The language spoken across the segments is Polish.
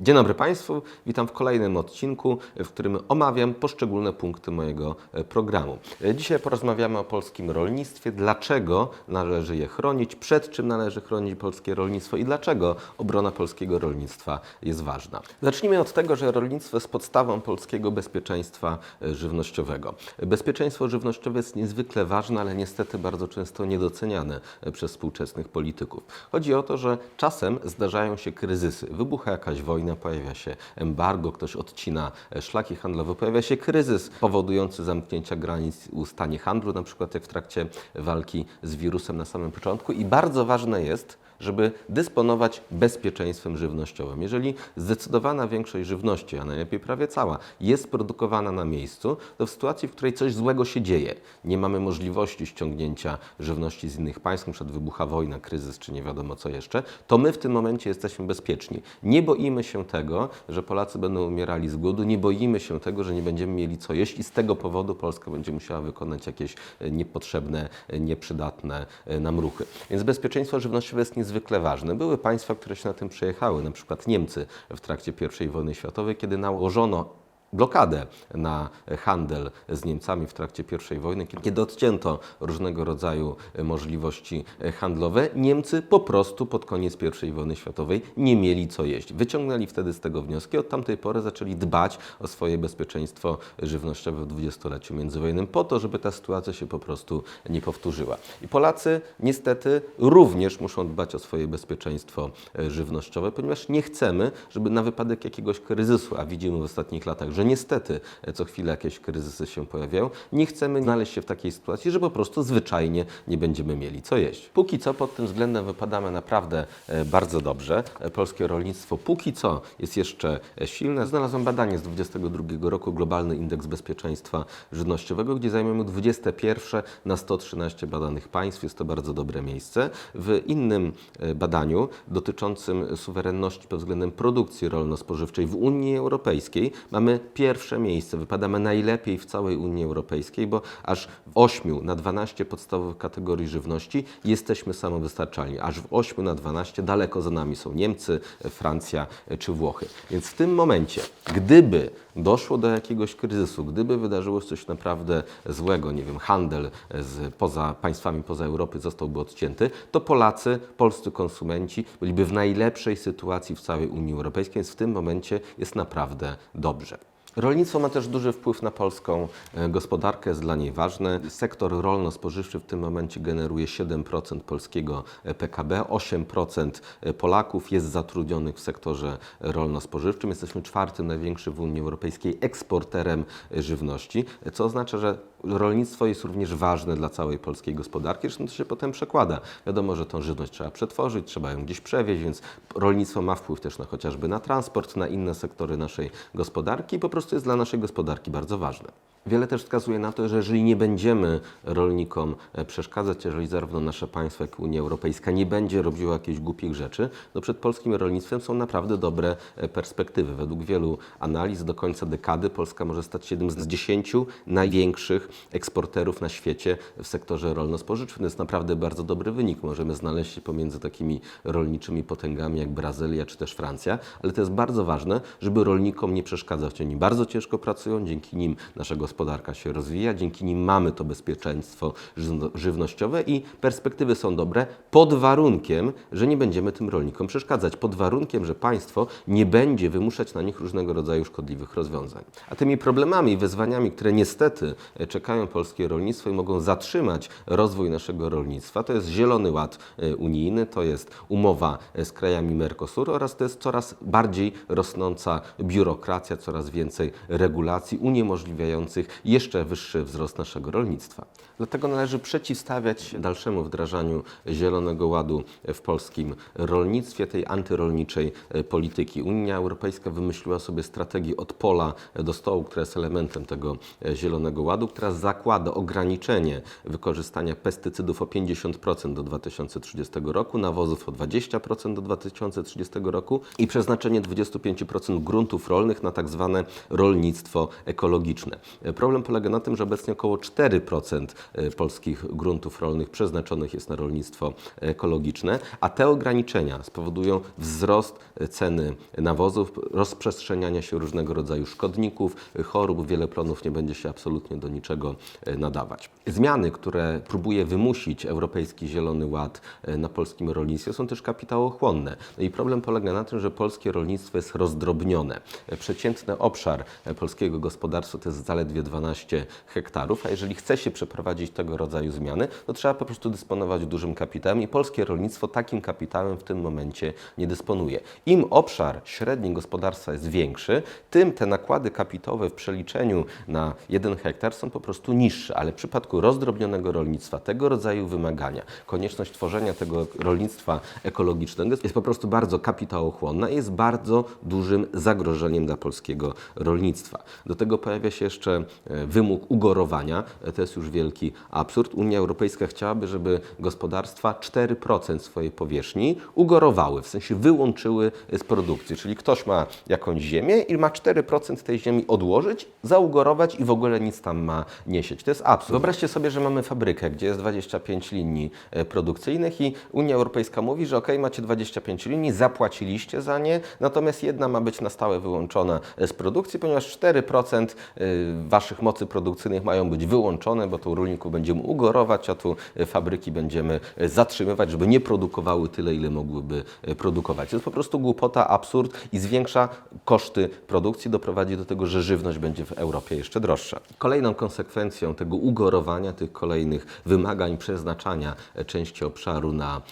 Dzień dobry Państwu, witam w kolejnym odcinku, w którym omawiam poszczególne punkty mojego e, programu. E, Dzisiaj porozmawiamy o polskim rolnictwie, dlaczego należy je chronić, przed czym należy chronić polskie rolnictwo i dlaczego obrona polskiego rolnictwa jest ważna. Zacznijmy od tego, że rolnictwo jest podstawą polskiego bezpieczeństwa e, żywnościowego. Bezpieczeństwo żywnościowe jest niezwykle ważne, ale niestety bardzo często niedoceniane przez współczesnych polityków. Chodzi o to, że czasem zdarzają się kryzysy, wybucha jakaś wojna, pojawia się embargo, ktoś odcina e, szlaki handlowe, pojawia się kryzys powodujący zamknięcia granic u stanie handlu, na przykład jak w trakcie walki z wirusem na samym początku. I bardzo ważne jest, żeby dysponować bezpieczeństwem żywnościowym. Jeżeli zdecydowana większość żywności, a najlepiej prawie cała, jest produkowana na miejscu, to w sytuacji, w której coś złego się dzieje, nie mamy możliwości ściągnięcia żywności z innych państw, np. wybucha wojna, kryzys czy nie wiadomo co jeszcze, to my w tym momencie jesteśmy bezpieczni. Nie boimy się tego, że Polacy będą umierali z głodu, nie boimy się tego, że nie będziemy mieli co jeść i z tego powodu Polska będzie musiała wykonać jakieś e, niepotrzebne, e, nieprzydatne e, nam ruchy. Więc bezpieczeństwo żywnościowe jest niezwykle ważne. Były państwa, które się na tym przejechały, na przykład Niemcy w trakcie I wojny światowej, kiedy nałożono blokadę na handel z Niemcami w trakcie I wojny, kiedy odcięto różnego rodzaju możliwości handlowe, Niemcy po prostu pod koniec I wojny światowej nie mieli co jeść. Wyciągnęli wtedy z tego wnioski, od tamtej pory zaczęli dbać o swoje bezpieczeństwo żywnościowe w dwudziestoleciu międzywojennym po to, żeby ta sytuacja się po prostu nie powtórzyła. I Polacy niestety również muszą dbać o swoje bezpieczeństwo e, żywnościowe, ponieważ nie chcemy, żeby na wypadek jakiegoś kryzysu, a widzimy w ostatnich latach, że niestety e, co chwilę jakieś kryzysy się pojawiają, nie chcemy znaleźć się w takiej sytuacji, że po prostu zwyczajnie nie będziemy mieli co jeść. Póki co pod tym względem wypadamy naprawdę e, bardzo dobrze. E, Polskie rolnictwo póki co jest jeszcze silne. Znalazłem badanie z 2022 roku, Globalny Indeks Bezpieczeństwa Żywnościowego, gdzie zajmujemy 21 na 113 badanych państw. Jest to bardzo dobre miejsce. W innym badaniu dotyczącym suwerenności pod względem produkcji rolno-spożywczej w Unii Europejskiej mamy pierwsze miejsce. Wypadamy najlepiej w całej Unii Europejskiej, bo aż w 8 na 12 podstawowych kategorii żywności jesteśmy samowystarczalni. Aż w 8 na 12 daleko za nami są Niemcy, Francja czy Włochy. Więc w tym momencie, gdyby doszło do jakiegoś kryzysu, gdyby wydarzyło się coś naprawdę złego, nie wiem, handel z poza państwami poza Europy zostałby odcięty, to Polacy, polscy konsumenci byliby w najlepszej sytuacji w całej Unii Europejskiej, więc w tym momencie jest naprawdę dobrze. Rolnictwo ma też duży wpływ na polską e, gospodarkę, jest dla niej ważne. Sektor rolno-spożywczy w tym momencie generuje 7% polskiego e, PKB, 8% e, Polaków jest zatrudnionych w sektorze rolno-spożywczym. Jesteśmy czwartym największym w Unii Europejskiej eksporterem żywności, co oznacza, że rolnictwo jest również ważne dla całej polskiej gospodarki, zresztą to się potem przekłada. Wiadomo, że tą żywność trzeba przetworzyć, trzeba ją gdzieś przewieźć, więc rolnictwo ma wpływ też na chociażby na transport, na inne sektory naszej gospodarki i po prostu jest dla naszej gospodarki bardzo ważne. Wiele też wskazuje na to, że jeżeli nie będziemy rolnikom e, przeszkadzać, jeżeli zarówno nasze państwo, jak i Unia Europejska nie będzie robiła jakichś głupich rzeczy, to przed polskim rolnictwem są naprawdę dobre e, perspektywy. Według wielu analiz do końca dekady Polska może stać się jednym z dziesięciu największych eksporterów na świecie w sektorze rolno-spożywczym. To jest naprawdę bardzo dobry wynik. Możemy znaleźć się pomiędzy takimi rolniczymi potęgami jak Brazylia czy też Francja, ale to jest bardzo ważne, żeby rolnikom nie przeszkadzać. Oni bardzo ciężko pracują, dzięki nim nasza gospodarka się rozwija, dzięki nim mamy to bezpieczeństwo żywno- żywnościowe i perspektywy są dobre pod warunkiem, że nie będziemy tym rolnikom przeszkadzać, pod warunkiem, że państwo nie będzie wymuszać na nich różnego rodzaju szkodliwych rozwiązań. A tymi problemami i wyzwaniami, które niestety e, czekają polskie rolnictwo i mogą zatrzymać rozwój naszego rolnictwa, to jest Zielony Ład e, Unijny, to jest umowa e, z krajami Mercosuru oraz to jest coraz bardziej rosnąca biurokracja, coraz więcej regulacji uniemożliwiających jeszcze wyższy wzrost naszego rolnictwa. Dlatego należy przeciwstawiać dalszemu wdrażaniu Zielonego Ładu w polskim rolnictwie, tej antyrolniczej e, polityki. Unia Europejska wymyśliła sobie strategię od pola do stołu, która jest elementem tego e, Zielonego Ładu, która zakłada ograniczenie wykorzystania pestycydów o 50% do 2030 roku, nawozów o 20% do 2030 roku i przeznaczenie 25% gruntów rolnych na tak zwane rolnictwo ekologiczne. E, Problem polega na tym, że obecnie około 4% e, polskich gruntów rolnych przeznaczonych jest na rolnictwo ekologiczne, a te ograniczenia spowodują wzrost e, ceny nawozów, rozprzestrzeniania się różnego rodzaju szkodników, e, chorób, wiele plonów nie będzie się absolutnie do niczego e, nadawać. Zmiany, które próbuje wymusić Europejski Zielony Ład e, na polskim rolnictwie są też kapitałochłonne. No i problem polega na tym, że polskie rolnictwo jest rozdrobnione. E, Przeciętny obszar e, polskiego gospodarstwa to jest zaledwie 12 hektarów, a jeżeli chce się przeprowadzić tego rodzaju zmiany, to trzeba po prostu dysponować dużym kapitałem i polskie rolnictwo takim kapitałem w tym momencie nie dysponuje. Im obszar średni gospodarstwa jest większy, tym te nakłady kapitałowe w przeliczeniu na jeden hektar są po prostu niższe, ale w przypadku rozdrobnionego rolnictwa, tego rodzaju wymagania, konieczność tworzenia tego rolnictwa ekologicznego jest po prostu bardzo kapitałochłonna i jest bardzo dużym zagrożeniem dla polskiego rolnictwa. Do tego pojawia się jeszcze e, wymóg ugorowania. E, To jest już wielki absurd. Unia Europejska chciałaby, żeby gospodarstwa 4% swojej powierzchni ugorowały, w sensie wyłączyły z produkcji. Czyli ktoś ma jakąś ziemię i ma 4% tej ziemi odłożyć, zaugorować i w ogóle nic tam ma nie sieć. To jest absurd. Wyobraźcie sobie, że mamy fabrykę, gdzie jest 25 linii e, produkcyjnych i Unia Europejska mówi, że ok, macie 25 linii, zapłaciliście za nie, natomiast jedna ma być na stałe wyłączona z produkcji, ponieważ 4% e, waszych mocy produkcyjnych mają być wyłączone, bo tu rolników będziemy ugorować, a tu e, fabryki będziemy e, zatrzymywać, żeby nie produkowały tyle, ile mogłyby e, produkować. To jest po prostu głupota, absurd i zwiększa koszty produkcji, doprowadzi do tego, że żywność będzie w Europie jeszcze droższa. Kolejną konsekwencją tego ugorowania, tych kolejnych wymagań przeznaczania części obszaru na,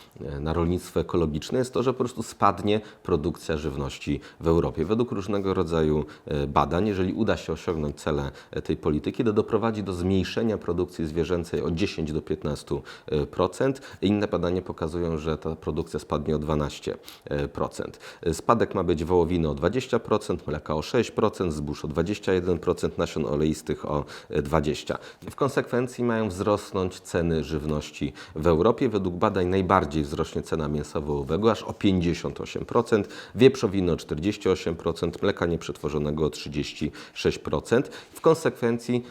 na rolnictwo ekologiczne jest to, że po prostu spadnie produkcja żywności w Europie. Według różnego rodzaju badań, jeżeli uda się osiągnąć cele tej polityki, to doprowadzi do zmniejszenia produkcji o 10 do 15%. Inne badania pokazują, że ta produkcja spadnie o 12%. E, Spadek ma być wołowiny o 20%, mleka o 6%, zbóż o 21%, nasion oleistych o e, 20%. W konsekwencji mają wzrosnąć ceny żywności w Europie. Według badań najbardziej wzrośnie cena mięsa wołowego aż o 58%, wieprzowiny o 48%, mleka nieprzetworzonego o 36%. W konsekwencji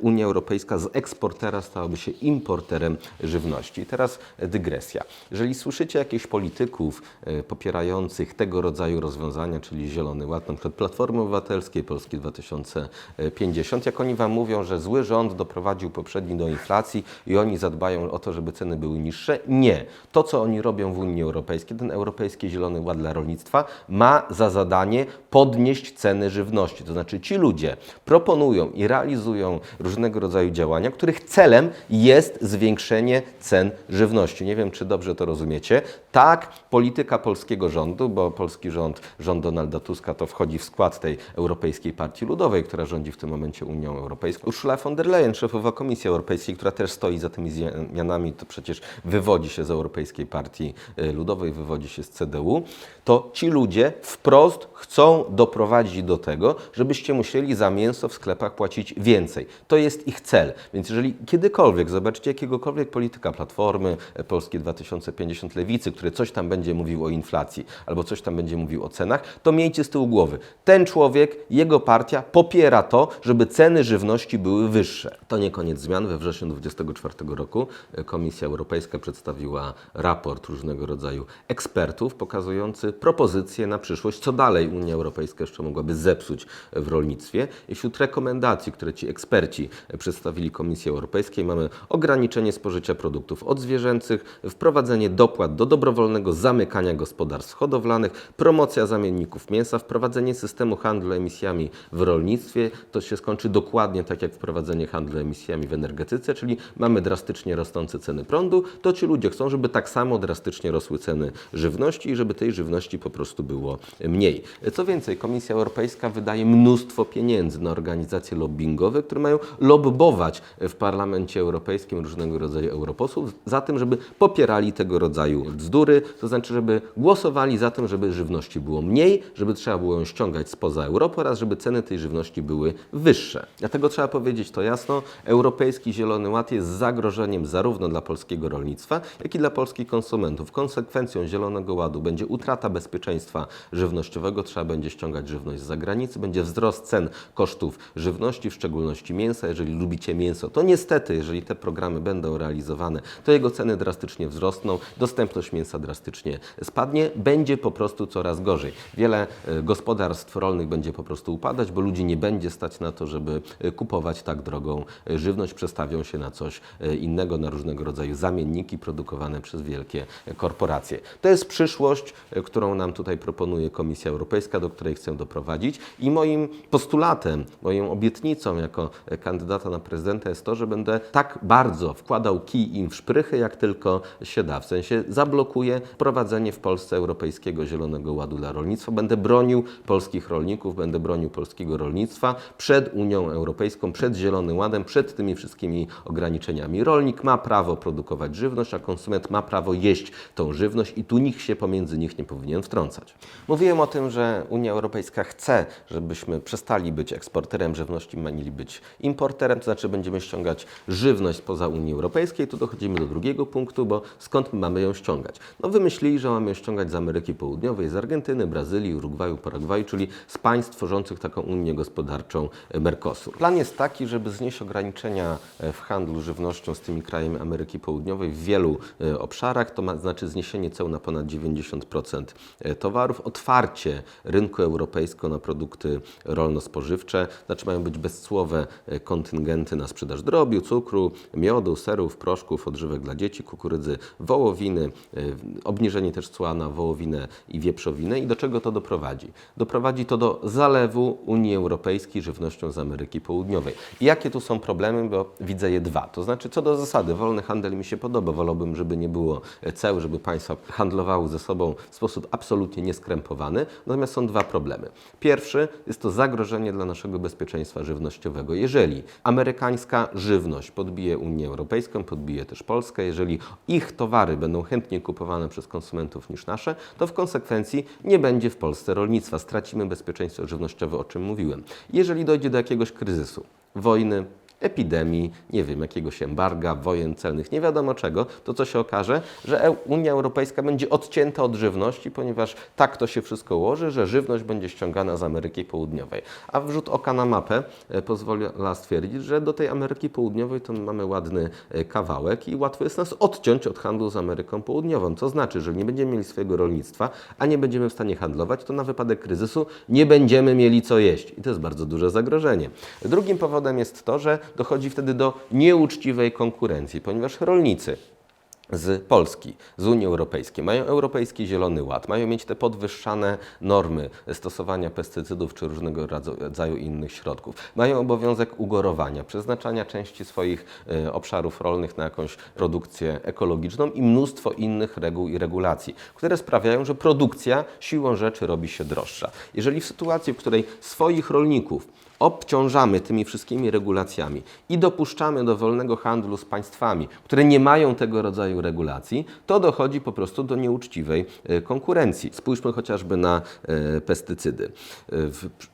Unia Europejska z eksportera stałaby się importerem żywności. I teraz dygresja. Jeżeli słyszycie jakichś polityków e, popierających tego rodzaju rozwiązania, czyli Zielony Ład, na przykład Platformy Obywatelskiej, Polski 2050, jak oni Wam mówią, że zły rząd doprowadził poprzedni do inflacji i oni zadbają o to, żeby ceny były niższe. Nie. To, co oni robią w Unii Europejskiej, ten Europejski Zielony Ład dla rolnictwa ma za zadanie podnieść ceny żywności. To znaczy ci ludzie proponują i realizują różnego rodzaju działania, których celem jest zwiększenie cen żywności. Nie wiem, czy dobrze to rozumiecie. Tak, polityka polskiego rządu, bo polski rząd, rząd Donalda Tuska, to wchodzi w skład tej Europejskiej Partii Ludowej, która rządzi w tym momencie Unią Europejską. Ursula von der Leyen, szefowa Komisji Europejskiej, która też stoi za tymi zmianami, to przecież wywodzi się z Europejskiej Partii y, Ludowej, wywodzi się z CDU, to ci ludzie wprost chcą doprowadzić do tego, żebyście musieli za mięso w sklepach płacić więcej. To jest ich cel. Więc jeżeli kiedykolwiek zobaczycie jakiegokolwiek polityka Platformy, e, Polskie 2050 Lewicy, który coś tam będzie mówił o inflacji albo coś tam będzie mówił o cenach, to miejcie z tyłu głowy. Ten człowiek, jego partia popiera to, żeby ceny żywności były wyższe. To nie koniec zmian. We wrześniu 2024 roku e, Komisja Europejska przedstawiła raport różnego rodzaju ekspertów pokazujący propozycje na przyszłość, co dalej Unia Europejska jeszcze mogłaby zepsuć w rolnictwie. I wśród rekomendacji, które ci eksperci e, przedstawili Komisji Europejskiej, mamy ograniczenie spożycia produktów odzwierzęcych, wprowadzenie dopłat do dobrowolnego zamykania gospodarstw hodowlanych, promocja zamienników mięsa, wprowadzenie systemu handlu emisjami w rolnictwie. To się skończy dokładnie tak jak wprowadzenie handlu emisjami w energetyce, czyli mamy drastycznie rosnące ceny prądu, to ci ludzie chcą, żeby tak samo drastycznie rosły ceny żywności i żeby tej żywności po prostu było mniej. Co więcej, Komisja Europejska wydaje mnóstwo pieniędzy na organizacje lobbyingowe, które mają lobbować w Parlamencie Europejskim różnego rodzaju europosłów za tym, żeby popierali tego rodzaju bzdury, to znaczy, żeby głosowali za tym, żeby żywności było mniej, żeby trzeba było ją ściągać spoza Europy oraz żeby ceny tej żywności były wyższe. Dlatego trzeba powiedzieć to jasno, Europejski Zielony Ład jest zagrożeniem zarówno dla polskiego rolnictwa, jak i dla polskich konsumentów. Konsekwencją Zielonego Ładu będzie utrata bezpieczeństwa żywnościowego, trzeba będzie ściągać żywność z zagranicy, będzie wzrost cen kosztów żywności, w szczególności mięsa. Jeżeli lubicie mięso, to niestety, jeżeli te programy będą realizowane, to jego ceny drastycznie wzrosną, dostępność mięsa drastycznie spadnie, będzie po prostu coraz gorzej. Wiele e, gospodarstw rolnych będzie po prostu upadać, bo ludzi nie będzie stać na to, żeby e, kupować tak drogą e, żywność, przestawią się na coś innego, na różnego rodzaju zamienniki produkowane przez wielkie korporacje. To jest przyszłość, którą nam tutaj proponuje Komisja Europejska, do której chcę doprowadzić i moim postulatem, moją obietnicą jako kandydata na prezydenta jest to, że będę tak bardzo wkładał kij im w szprychy, jak tylko się da. W sensie zablokuję wprowadzenie w Polsce Europejskiego Zielonego Ładu dla rolnictwa. Będę bronił polskich rolników, będę bronił polskiego rolnictwa przed Unią Europejską, przed Zielonym Ładem, przed tymi wszystkimi ograniczeniami. Rolnik ma prawo produkować żywność, a konsument ma prawo jeść tą żywność i tu nikt się pomiędzy nich nie powinien wtrącać. Mówiłem o tym, że Unia Europejska chce, żebyśmy przestali być eksporterem żywności, mieli być importerem, to znaczy będziemy ściągać żywność spoza Unii Europejskiej. Tu dochodzimy do drugiego punktu, bo skąd my mamy ją ściągać? No wymyślili, że mamy ją ściągać z Ameryki Południowej, z Argentyny, Brazylii, Urugwaju, Paragwaju, czyli z państw tworzących taką Unię Gospodarczą e, Mercosur. Plan jest taki, żeby znieść ograniczenia e, w handlu żywnością z tymi krajami Ameryki Południowej w wielu e, obszarach. To ma znaczy zniesienie ceł na ponad 90% e, towarów, otwarcie rynku europejskiego na produkty rolno-spożywcze, znaczy mają być bezcłowe kontyngenty na sprzedaż drobiu, cukru, miodu, serów, proszków, odżywek dla dzieci, kukurydzy, wołowiny, e, obniżenie też cła na wołowinę i wieprzowinę. I do czego to doprowadzi? Doprowadzi to do zalewu Unii Europejskiej żywnością z Ameryki Południowej. I jakie tu są problemy, bo widzę je dwa. To znaczy, co do zasady, wolny handel mi się podoba. Wolałbym, żeby nie było ceł, żeby państwa handlowały ze sobą w sposób absolutnie nieskrępowany. Natomiast są dwa problemy. Pierwszy jest to zagrożenie dla naszego bezpieczeństwa żywnościowego. Jeżeli amerykańska żywność podbije Unię Europejską, podbije też Polskę, jeżeli ich towary będą chętniej kupowane przez konsumentów niż nasze, to w konsekwencji nie będzie w Polsce rolnictwa. Stracimy bezpieczeństwo żywnościowe, o czym mówiłem. Jeżeli dojdzie do jakiegoś kryzysu, wojny, epidemii, nie wiem, jakiegoś embarga, wojen celnych, nie wiadomo czego, to co się okaże, że Eu- Unia Europejska będzie odcięta od żywności, ponieważ tak to się wszystko ułoży, że żywność będzie ściągana z Ameryki Południowej. A wrzut oka na mapę e, pozwala stwierdzić, że do tej Ameryki Południowej to my mamy ładny e, kawałek i łatwo jest nas odciąć od handlu z Ameryką Południową. To znaczy, że nie będziemy mieli swojego rolnictwa, a nie będziemy w stanie handlować, to na wypadek kryzysu nie będziemy mieli co jeść. I to jest bardzo duże zagrożenie. Drugim powodem jest to, że dochodzi wtedy do nieuczciwej konkurencji, ponieważ rolnicy z Polski, z Unii Europejskiej, mają Europejski Zielony Ład, mają mieć te podwyższane normy stosowania pestycydów czy różnego rodzaju innych środków. Mają obowiązek ugorowania, przeznaczania części swoich e, obszarów rolnych na jakąś produkcję ekologiczną i mnóstwo innych reguł i regulacji, które sprawiają, że produkcja siłą rzeczy robi się droższa. Jeżeli w sytuacji, w której swoich rolników obciążamy tymi wszystkimi regulacjami i dopuszczamy do wolnego handlu z państwami, które nie mają tego rodzaju regulacji, to dochodzi po prostu do nieuczciwej e, konkurencji. Spójrzmy chociażby na e, pestycydy. E,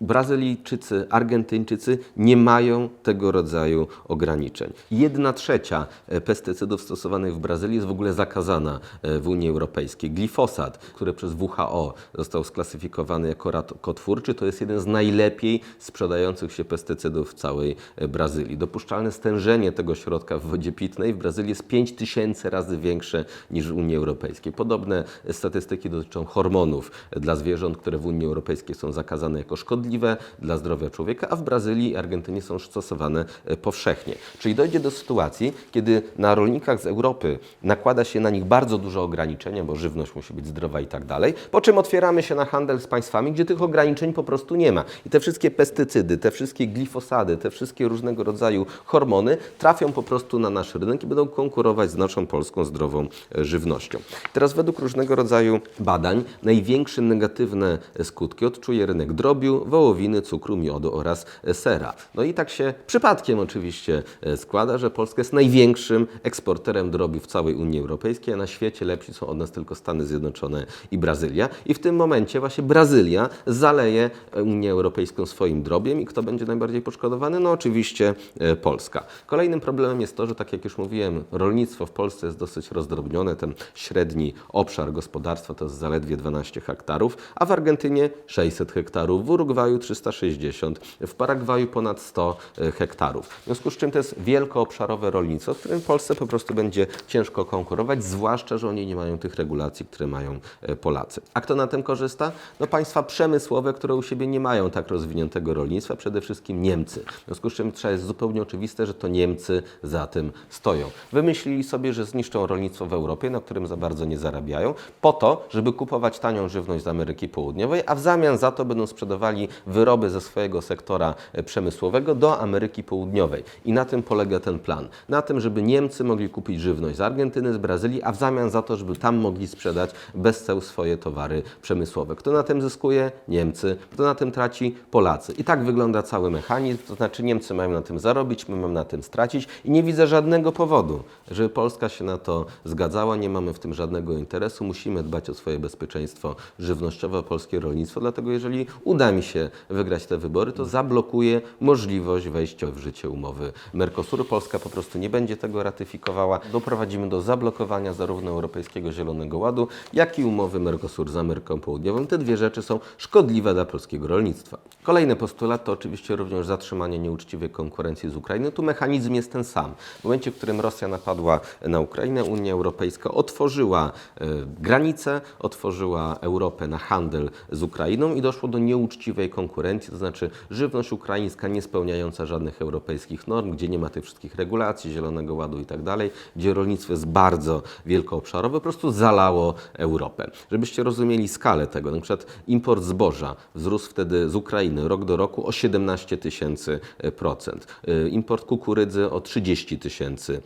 Brazylijczycy, Argentyńczycy nie mają tego rodzaju ograniczeń. Jedna trzecia pestycydów stosowanych w Brazylii jest w ogóle zakazana w Unii Europejskiej. Glifosat, który przez WHO został sklasyfikowany jako rakotwórczy, to jest jeden z najlepiej sprzedających się pestycydów w całej e, Brazylii. Dopuszczalne stężenie tego środka w wodzie pitnej w Brazylii jest 5000 razy większe niż w Unii Europejskiej. Podobne statystyki dotyczą hormonów dla zwierząt, które w Unii Europejskiej są zakazane jako szkodliwe dla zdrowia człowieka, a w Brazylii i Argentynie są stosowane e, powszechnie. Czyli dojdzie do sytuacji, kiedy na rolnikach z Europy nakłada się na nich bardzo dużo ograniczenia, bo żywność musi być zdrowa i tak dalej, po czym otwieramy się na handel z państwami, gdzie tych ograniczeń po prostu nie ma. I te wszystkie pestycydy, te wszystkie glifosady, te wszystkie różnego rodzaju hormony trafią po prostu na nasz rynek i będą konkurować z naszą polską zdrową e, żywnością. Teraz według różnego rodzaju badań największe negatywne skutki odczuje rynek drobiu, wołowiny, cukru, miodu oraz e, sera. No i tak się przypadkiem oczywiście e, składa, że Polska jest największym eksporterem drobiu w całej Unii Europejskiej, a na świecie lepsi są od nas tylko Stany Zjednoczone i Brazylia. I w tym momencie właśnie Brazylia zaleje Unię Europejską swoim drobiem i kto będzie najbardziej poszkodowany? No oczywiście e, Polska. Kolejnym problemem jest to, że tak jak już mówiłem, rolnictwo w Polsce jest dosyć rozdrobnione. Ten średni obszar gospodarstwa to jest zaledwie 12 hektarów, a w Argentynie 600 hektarów, w Urugwaju 360, w Paragwaju ponad 100 hektarów. W związku z czym to jest wielkoobszarowe rolnictwo, z którym Polsce po prostu będzie ciężko konkurować, zwłaszcza, że oni nie mają tych regulacji, które mają e, Polacy. A kto na tym korzysta? No państwa przemysłowe, które u siebie nie mają tak rozwiniętego rolnictwa, przede wszystkim Niemcy. W związku z czym trzeba jest zupełnie oczywiste, że to Niemcy za tym stoją. Wymyślili sobie, że zniszczą rolnictwo w Europie, na którym za bardzo nie zarabiają, po to, żeby kupować tanią żywność z Ameryki Południowej, a w zamian za to będą sprzedawali wyroby ze swojego sektora e, przemysłowego do Ameryki Południowej. I na tym polega ten plan. Na tym, żeby Niemcy mogli kupić żywność z Argentyny, z Brazylii, a w zamian za to, żeby tam mogli sprzedać bez ceł swoje towary przemysłowe. Kto na tym zyskuje? Niemcy. Kto na tym traci? Polacy. I tak wygląda cały mechanizm, to znaczy Niemcy mają na tym zarobić, my mamy na tym stracić i nie widzę żadnego powodu, żeby Polska się na to zgadzała. Nie mamy w tym żadnego interesu. Musimy dbać o swoje bezpieczeństwo żywnościowe, polskie rolnictwo. Dlatego jeżeli uda mi się wygrać te wybory, to zablokuję możliwość wejścia w życie umowy Mercosuru. Polska po prostu nie będzie tego ratyfikowała. Doprowadzimy do zablokowania zarówno Europejskiego Zielonego Ładu, jak i umowy Mercosur z Ameryką Południową. Te dwie rzeczy są szkodliwe dla polskiego rolnictwa. Kolejny postulat to oczywiście również zatrzymanie nieuczciwej konkurencji z Ukrainy. Tu mechanizm jest ten sam. W momencie, w którym Rosja napadła na Ukrainę, Unia Europejska otworzyła e, granice, otworzyła Europę na handel z Ukrainą i doszło do nieuczciwej konkurencji, to znaczy żywność ukraińska nie spełniająca żadnych europejskich norm, gdzie nie ma tych wszystkich regulacji, zielonego ładu i tak dalej, gdzie rolnictwo jest bardzo wielkoobszarowe, po prostu zalało Europę. Żebyście rozumieli skalę tego, na przykład import zboża wzrósł wtedy z Ukrainy rok do roku o 17 tysięcy procent, Y, import kukurydzy o 30 tysięcy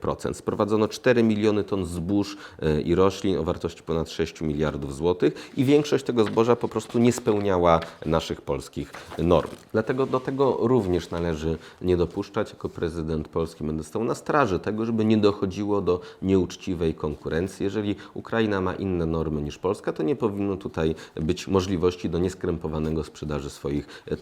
procent. Sprowadzono 4 miliony ton zbóż i roślin o wartości ponad 6 miliardów złotych i większość tego zboża po prostu nie spełniała naszych polskich norm. Dlatego do tego również należy nie dopuszczać. Jako prezydent Polski będę stał na straży tego, żeby nie dochodziło do nieuczciwej konkurencji. Jeżeli Ukraina ma inne normy niż Polska, to nie powinno tutaj być możliwości do nieskrępowanego sprzedaży swoich e,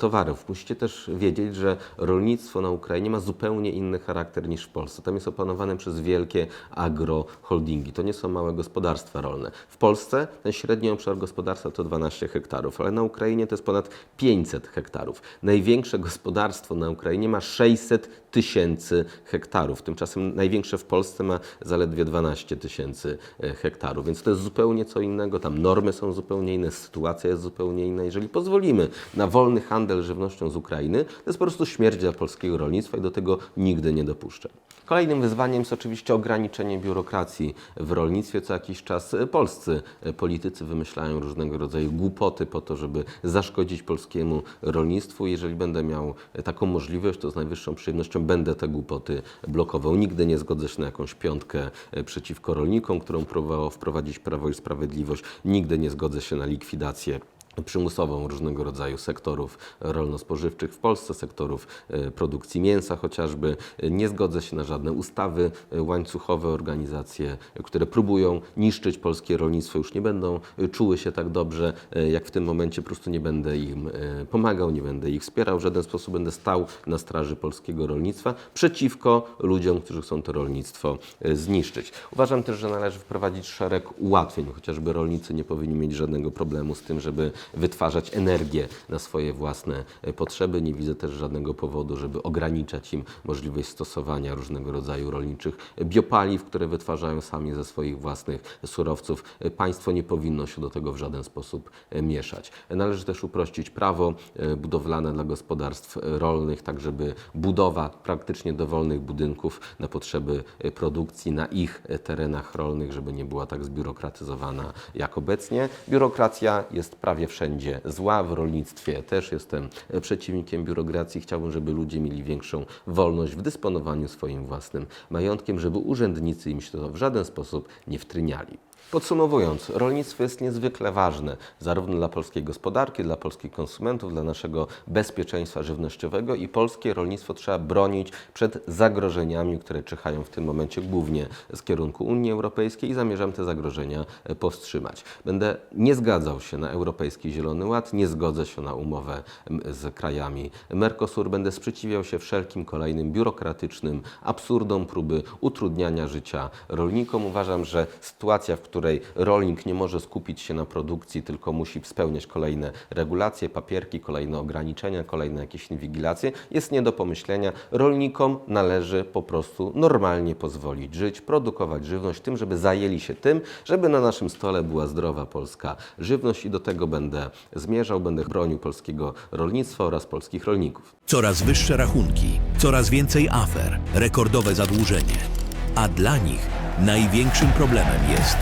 Musicie też wiedzieć, że rolnictwo na Ukrainie ma zupełnie inny charakter niż w Polsce. Tam jest opanowane przez wielkie agroholdingi. To nie są małe gospodarstwa rolne. W Polsce ten średni obszar gospodarstwa to 12 hektarów, ale na Ukrainie to jest ponad 500 hektarów. Największe gospodarstwo na Ukrainie ma 600 tysięcy hektarów. Tymczasem największe w Polsce ma zaledwie 12 tysięcy e, hektarów, więc to jest zupełnie co innego. Tam normy są zupełnie inne, sytuacja jest zupełnie inna. Jeżeli pozwolimy na wolny handel żywnością z Ukrainy, to jest po prostu śmierć dla polskiego rolnictwa i do tego nigdy nie dopuszczę. Kolejnym wyzwaniem jest oczywiście ograniczenie biurokracji w rolnictwie. Co jakiś czas polscy politycy wymyślają różnego rodzaju głupoty po to, żeby zaszkodzić polskiemu rolnictwu. Jeżeli będę miał taką możliwość, to z najwyższą przyjemnością będę te głupoty blokował. Nigdy nie zgodzę się na jakąś piątkę przeciwko rolnikom, którą próbowało wprowadzić Prawo i Sprawiedliwość. Nigdy nie zgodzę się na likwidację przymusową różnego rodzaju sektorów rolno-spożywczych w Polsce, sektorów e, produkcji mięsa chociażby. Nie zgodzę się na żadne ustawy e, łańcuchowe, organizacje, które próbują niszczyć polskie rolnictwo, już nie będą e, czuły się tak dobrze, jak w tym momencie. Po prostu nie będę im pomagał, nie będę ich wspierał, w żaden sposób będę stał na straży polskiego rolnictwa przeciwko ludziom, którzy chcą to rolnictwo zniszczyć. Uważam też, że należy wprowadzić szereg ułatwień, chociażby rolnicy nie powinni mieć żadnego problemu z tym, żeby wytwarzać energię na swoje własne e, potrzeby. Nie widzę też żadnego powodu, żeby ograniczać im możliwość stosowania różnego rodzaju rolniczych biopaliw, które wytwarzają sami ze swoich własnych surowców. E, Państwo nie powinno się do tego w żaden sposób e, mieszać. Należy też uprościć prawo budowlane dla gospodarstw rolnych, tak żeby budowa praktycznie dowolnych budynków na potrzeby produkcji na ich terenach rolnych, żeby nie była tak zbiurokratyzowana jak obecnie. Biurokracja jest prawie wszędzie zła, w rolnictwie też jestem e, przeciwnikiem biurokracji. Chciałbym, żeby ludzie mieli większą wolność w dysponowaniu swoim własnym majątkiem, żeby urzędnicy im się to w żaden sposób nie wtryniali. Podsumowując, rolnictwo jest niezwykle ważne zarówno dla polskiej gospodarki, dla polskich konsumentów, dla naszego bezpieczeństwa żywnościowego i polskie rolnictwo trzeba bronić przed zagrożeniami, które czyhają w tym momencie głównie z kierunku Unii Europejskiej i zamierzam te zagrożenia e, powstrzymać. Będę nie zgadzał się na Europejski Zielony Ład, nie zgodzę się na umowę z krajami Mercosur, będę sprzeciwiał się wszelkim kolejnym biurokratycznym absurdom, próby utrudniania życia rolnikom. Uważam, że sytuacja, w której rolnik nie może skupić się na produkcji, tylko musi spełniać kolejne regulacje, papierki, kolejne ograniczenia, kolejne jakieś inwigilacje, jest nie do pomyślenia. Rolnikom należy po prostu normalnie pozwolić żyć, produkować żywność, tym, żeby zajęli się tym, żeby na naszym stole była zdrowa polska żywność i do tego będę zmierzał, będę bronił polskiego rolnictwa oraz polskich rolników. Coraz wyższe rachunki, coraz więcej afer, rekordowe zadłużenie. A dla nich największym problemem jest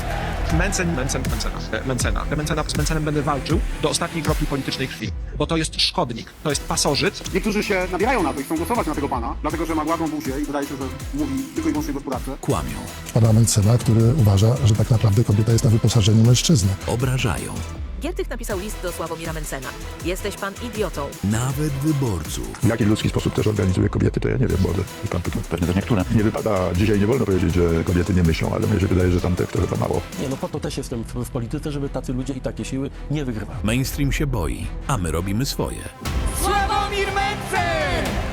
Mencen, Mencen, Mencena. E, Mencena. Mencena. Z Mencenem będę walczył do ostatniej kropli politycznej krwi, bo to jest szkodnik, to jest pasożyt. Niektórzy się nabierają na to i chcą głosować na tego pana, dlatego że ma ładną buzię i wydaje się, że mówi tylko i wyłącznie gospodarce. kłamią, Pana Mencena, który uważa, że tak naprawdę kobieta jest na wyposażeniu mężczyzny. obrażają, Giertych napisał list do Sławomira Mencena. Jesteś pan idiotą. nawet wyborców. W jaki ludzki sposób też organizuje kobiety, to ja nie wiem, może i pan tu pewnie też niektóre. Nie wypada, dzisiaj nie wolno powiedzieć, że kobiety nie myślą, ale mnie się wydaje, że tamte, które to mało. Nie, no po to też jestem w, w polityce, żeby tacy ludzie i takie siły nie wygrywały. Mainstream się boi, a my robimy swoje. Sławomir Mencen!